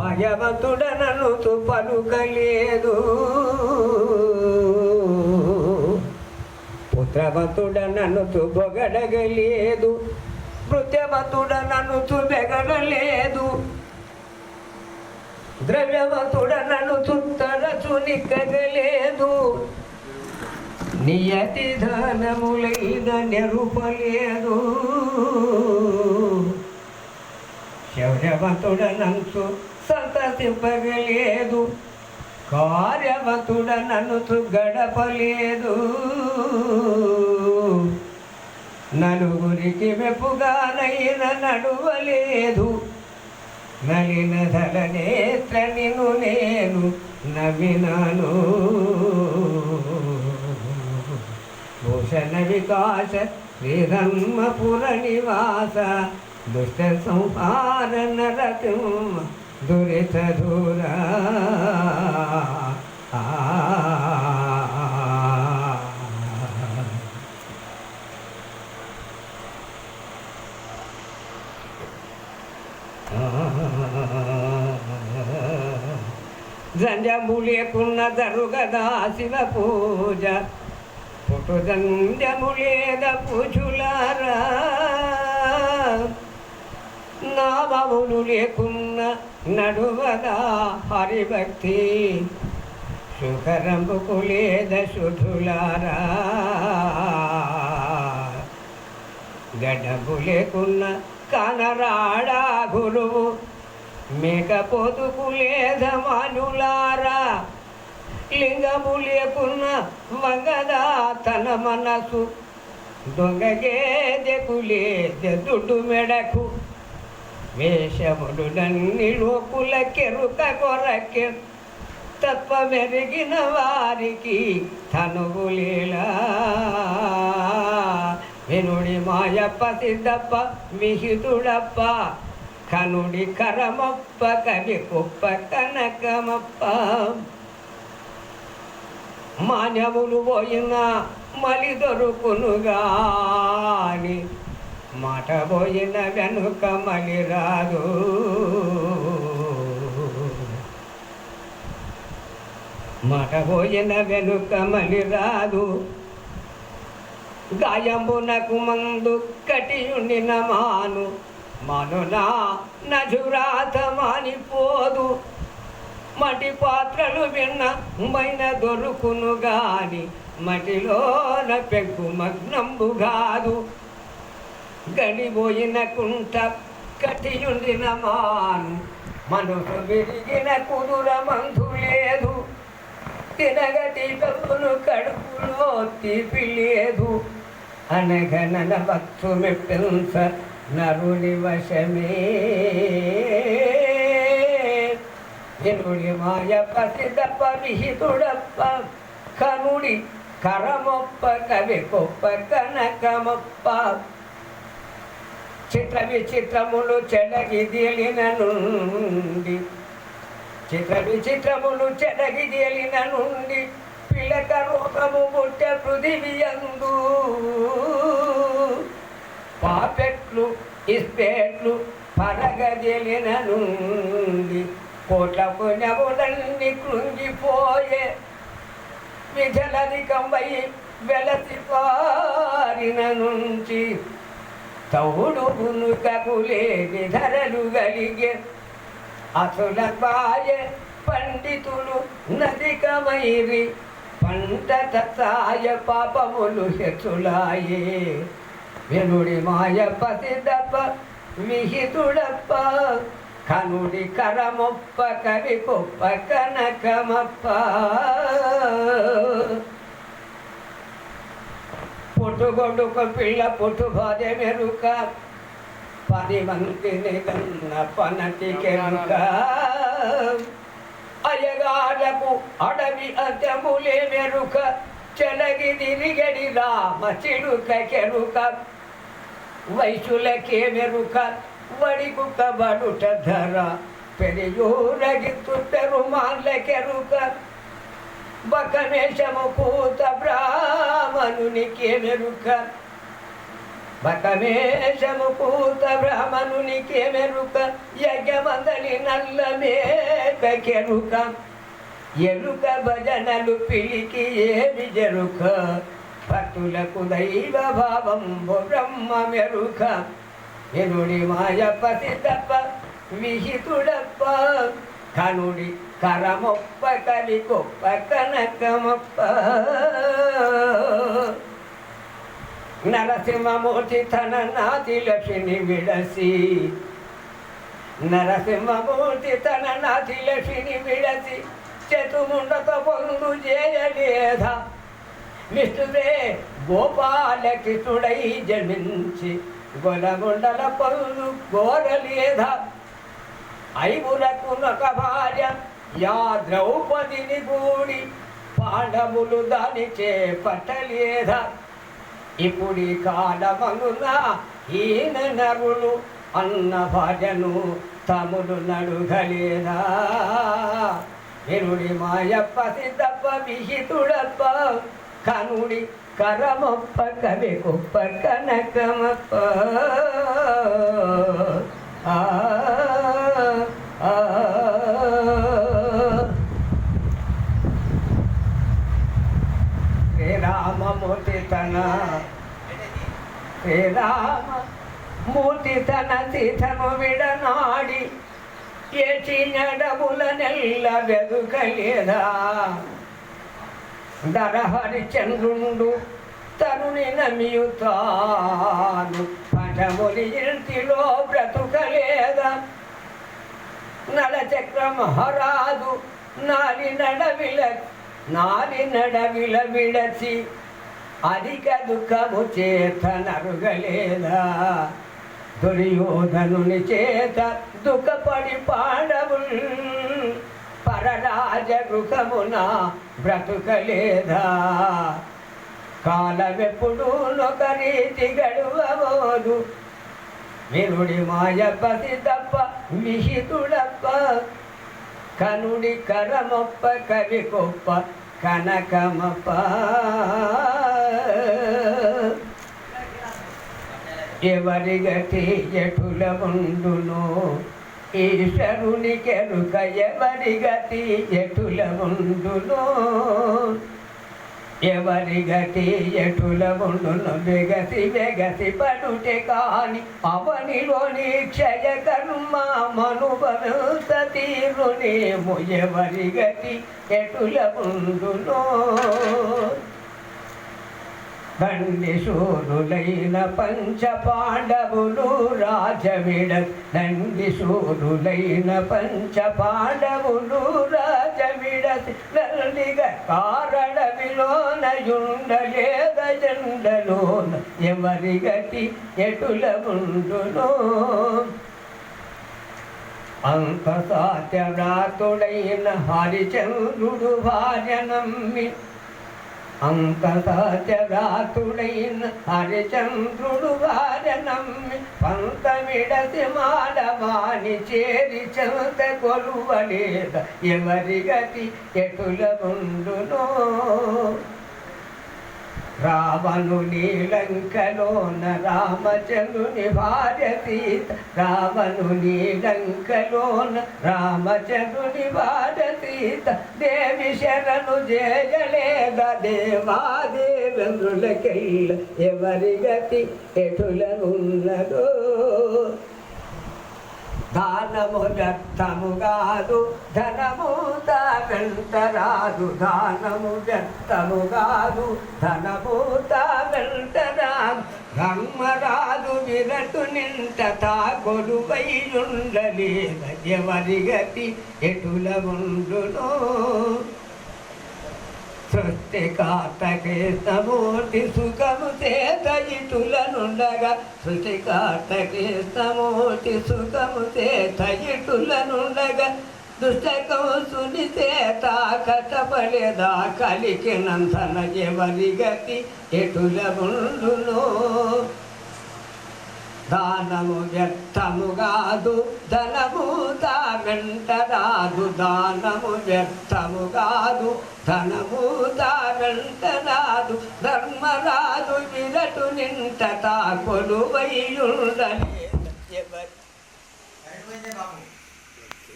భగవంతుడనను పలుకలేదు పుత్రవంతుడనను బొగడగలేదు మృత్యవంతుడనను బెగడలేదు ద్రవ్యవంతుడనను తరచు నిక్కగలేదు. నియతి ధనములైన నెరుపలేదు. శౌర్యవంతుడనంతు సంతసింపగలేదు కార్యవంతుడననుతు గడపలేదు. నలుగురికి మెప్పుగానైన నడువలేదు. నలిన ధర నేత్ర నిన్ను నేను నవినాను భూషణ వికాస శ్రీధర్మపుర నివాస దుష్ట సంహార నరసింహ దురిత దూరా జంజము లేకున్న జరుగదా శివ పూజ పుట్టు జంజము లేద పూజులారా. నామములు లేకున్న నడువదా హరిభక్తి. సుఖరంబుకు లేద శుధులారా. గడ్డము లేకున్న కనరాడా గురువు మేకపోతుకు లేద మనులారా. లింగము లేకున్న వంగదా తన మనసు దొంగగేదెకు లేద దుడ్డు మెడకు. వేషములు లోకులకెరుక కెరుక కొరకె తత్వ మెరిగిన వారికి తనువులేలా వినుడి మాయప్ప సిద్ధప్ప విహితుడప్ప కనుడి కరమప్ప కవి కుప్ప కనకమప్ప. మాన్యములు పోయిన మలి దొరుకునుగాని మాట పోయిన వెనుక మలి రాదు మాట పోయిన వెనుక మలి రాదు గాయంబునకు మందు కటియుండిన మాను మనునా నజురాత మానిపోదు మటి పాత్రలు విన్న మైన దొరుకును గాని మటిలోన పెగ్గు మగ్నంబు కాదు గడిపోయిన కుంట కటియుండిన మాను మనసు విరిగిన కుదుర మందు లేదు తినగటి కప్పును కడుపులో తీపి లేదు అనగనన భక్తు మెప్పించ నరుని వశమే ఎనుడి మాయ ప్రసిద్ధప్ప విహితుడప్ప కనుడి కరమొప్ప కవి కొప్ప కనకమప్ప చిత్ర విచిత్రములు చెడగి చిత్ర విచిత్రములు చెడగిదేలిన నుండి పిలక రూపము పుట్ట పృథివియందు పాపెట్లు ఇస్పేట్లు పరగదిలిన నుండి కోట్ల పుణ్యములన్నీ కృంగిపోయే విజలధికంబై వెలసి పారిన నుంచి తౌడు పునుకకులే విధరలు గలిగే అసుల బాయ పండితులు నదికమైరి పంట తత్సాయ పాపములు హెచ్చులాయే వెనుడి మాయ పసిదప్ప విహితుడప్ప కనుడి కరమొప్ప కవి కొప్ప కనకమప్ప. పుట్టుగొడుక పిల్ల పుట్టు బాధే మెరుక పని మందిని కన్న పనటి కెనుక అయ్యగాడకు అడవి అద్దములే మెరుక చెలగి తిరిగడి రామ చిలుక కెరుక వయసులకే మెరుక వడిగుక్క బడుట ధర పెరియూరగిత్తు పెరుమాళ్ళ కెరుక బకమేషము పూత బ్రాహ్మణునికి మెరుక బకమేషము పూత బ్రాహ్మణునికి మెరుక యజ్ఞమందలి నల్ల మేకెరుక ఎరుక భజనలు పిలికి ఏమి జరుక? భక్తులకు దైవ భావం బ్రహ్మ మెరుక. ఎనుడి మాయపతి తప్ప విహితుడప్ప. కనుడి కరమొప్ప కలి గొప్ప కనకమొప్ప నరసింహమూర్తి తన నాది లక్ష్మిని విడసి నరసింహమూర్తి తన నాది లక్ష్మిని విడసి చతుముండత పొందు చేయలేదా విష్ణువే గోపాలకృష్ణుడై జన్మించి గొలగొండల పొందు గోరలేద గోరలేదా ఐవులకునొక భార్య యా ద్రౌపదిని గూడి పాండవులు దాని చేపట్టలేదా? ఇప్పుడు కాలమనున ఈయన నరులు అన్న భార్యను తములు నడుగలేదా? వినుడి మాయప్ప సిద్ధప్ప విహితుడప్ప కనుడి కరమొప్ప కవి కుప్ప కనకమప్ప. ఆ, తన శ్రీరామ మూర్తి తన సీతను విడనాడి ఏచి నడముల నెల్ల వెదుకలేదా? ధరహరిచంద్రుండు తరుణి నమియుతాను పటములి ఇంటిలో బ్రతుకలేదా? నడచక్ర మహారాజు నాలి నడవిల నాలి నడవిల విడచి అధిక దుఃఖము చేత నరుగలేదా దుర్యోధనుని చేత దుఃఖపడి పాడవు పరరాజ గృహమున బ్రతుకలేదా? కాలమెప్పుడు నొక రీతి గడువబోదు వినుడి మాయపతి తప్ప విహితుడప్ప కనుడి కరమొప్ప కవి గొప్ప కనకమప్ప. ఎవరి గతి ఎటుల ఉండును? ఈశ్వరుని కెరుక ఎవరి గతి ఎటుల ఉండును? ఎవరి గతి ఎటుల ఉండును? వెగసి వెగసి పడుటే కాని అవనిలోని క్షయ కర్మ మనుభవిత తీరునేము ఎవరి గతి ఎటుల ఉండును? దండి శూరులైన పంచ పాండవులు రాజమిడ దండి శూరులైన పంచ పాండవులు రాజవిడ నందిగ కారణవిలోన జుండలేద జండలోన ఎవరి గతి ఎటుల ఉండునో అంత సాత్యవ్రాతుడైన హరిచంద్రుడు భార్య నమ్మి అంత హరిచంద్రుడు భార్య పంతమిడసి మాడవాణి చేరి చంత కొలువలేద. ఎవరి గతి ఎటుల ఉండునో? రావణుని లంకలోన రామచంద్రుని భార్య సీత రావణుని లంకలోన రామచంద్రుని భార్య సీత దేవి శరణు జయలేద దేవాదేవేంద్రులకెళ్ళ ఎవరి గతి ఎటుల ఉన్నదో దానము వ్యర్థము కాదు ధనము వెంటరాదు దానము వ్యర్థము కాదు ధనము వెంటరాదు బ్రహ్మరాదు విరటు నింట తా కొడువై ఉండలేద గతి ఎటుల ఉండునో? సృష్టికార్తకే సమూర్తి సుఖము చేత ఇటులనుండగా సృష్టికార్తకే కృష్ణమూర్తి సుఖము చేత ఇటులనుండగా దుష్టకము సుని చేత కష్టపడేదా కలికి నందన ఎవరి గతి ఎటుల ఉండునో దానము వ్యర్థము కాదు ధనము దా వెంట రాదు. దానము వ్యర్థము కాదు ధనము దా వెంట రాదు ధర్మరాదు విరటు నింట తా కొలువై